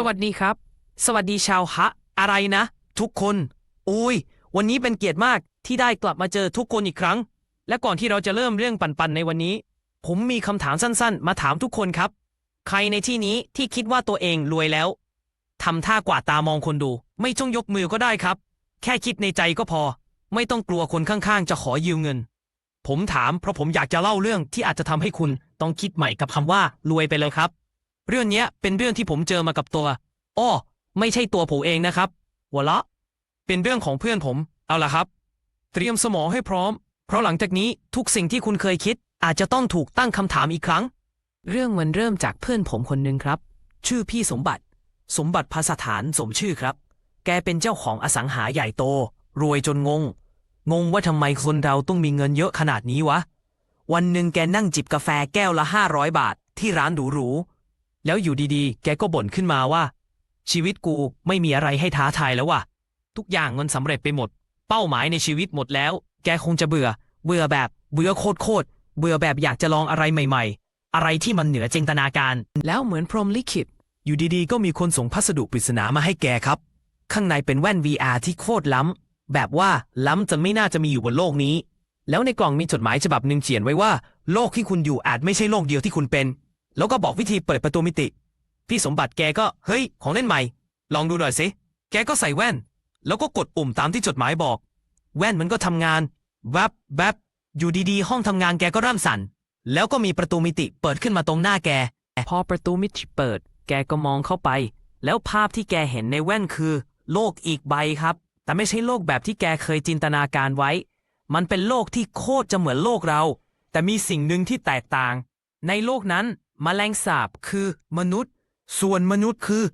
สวัสดีครับ สวัสดีชาวฮะ อะไรนะ ทุกคนโอ้ย วันนี้เป็นเกียรติมากที่ได้กลับมาเจอทุกคนอีกครั้ง และก่อนที่เราจะเริ่มเรื่องปันๆในวันนี้ ผมมีคำถามสั้นๆ มาถามทุกคนครับ ใครในที่นี้ที่คิดว่าตัวเองรวยแล้วทำท่ากวาดตามองคนดู ไม่ต้องยกมือก็ได้ครับ แค่คิดในใจก็พอ ไม่ต้องกลัวคนข้างๆ จะขอยืมเงิน ผมถามเพราะผมอยากจะเล่าเรื่องที่อาจจะทำให้คุณต้องคิดใหม่กับคำว่ารวยไปเลยครับ เรื่องนี้เป็นเรื่องที่ผมเจอมากับตัว อ้อ ไม่ใช่ตัวผมเองนะครับ หัวละ เป็นเรื่องของเพื่อนผม เอาล่ะครับ เตรียมสมองให้พร้อม เพราะหลังจากนี้ทุกสิ่งที่คุณเคยคิด อาจจะต้องถูกตั้งคำถามอีกครั้ง เรื่องมันเริ่มจากเพื่อนผมคนหนึ่งครับ ชื่อพี่สมบัติ สมบัติภาสถานสมชื่อครับ แกเป็นเจ้าของอสังหาใหญ่โต รวยจนงง งงว่าทำไมคนเราต้องมีเงินเยอะขนาดนี้วะ วันหนึ่งแกนั่งจิบกาแฟแก้วละห้าร้อยบาท ที่ร้านหรูๆ แล้วอยู่ดีๆ แกก็บ่นขึ้นมาว่า ชีวิตกูไม่มีอะไรให้ท้าทายแล้วว่ะ ทุกอย่างมันสำเร็จไปหมด เป้าหมายในชีวิตหมดแล้ว แกคงจะเบื่อ เบื่อแบบเบื่อโคตรโคตรๆเบื่อแบบอยากจะลองอะไรใหม่ ๆ อะไรที่มันเหนือจินตนาการ แล้วเหมือนพรหมลิขิต อยู่ดีๆ ก็มีคนส่งพัสดุปริศนามาให้แกครับ ข้างในเป็นแว่น VR ที่โคตรล้ำ แบบว่าล้ำจนไม่น่าจะมีอยู่บนโลกนี้ แล้วในกล่องมีจดหมายฉบับหนึ่งเขียนไว้ว่า โลกที่คุณอยู่อาจไม่ใช่โลกเดียวที่คุณเป็น แล้วก็บอกวิธีเปิดประตูมิติ พี่สมบัติแกก็เฮ้ย ของเล่นใหม่ ลองดูหน่อยสิ แกก็ใส่แว่น แล้วก็กดปุ่มตามที่จดหมายบอก แว่นมันก็ทำงาน แวบแวบอยู่ดีๆ ห้องทำงานแกก็เริ่มสั่น แล้วก็มีประตูมิติเปิดขึ้นมาตรงหน้าแก พอประตูมิติเปิด แกก็มองเข้าไป แล้วภาพที่แกเห็นในแว่นคือ โลกอีกใบครับ แต่ไม่ใช่โลกแบบที่แกเคยจินตนาการไว้ มันเป็นโลกที่โคตรจะเหมือนโลกเรา แต่มีสิ่งหนึ่งที่แตกต่าง ในโลกนั้น มแมลงสาบคือมนุษย์ ส่วนมนุษย์คือ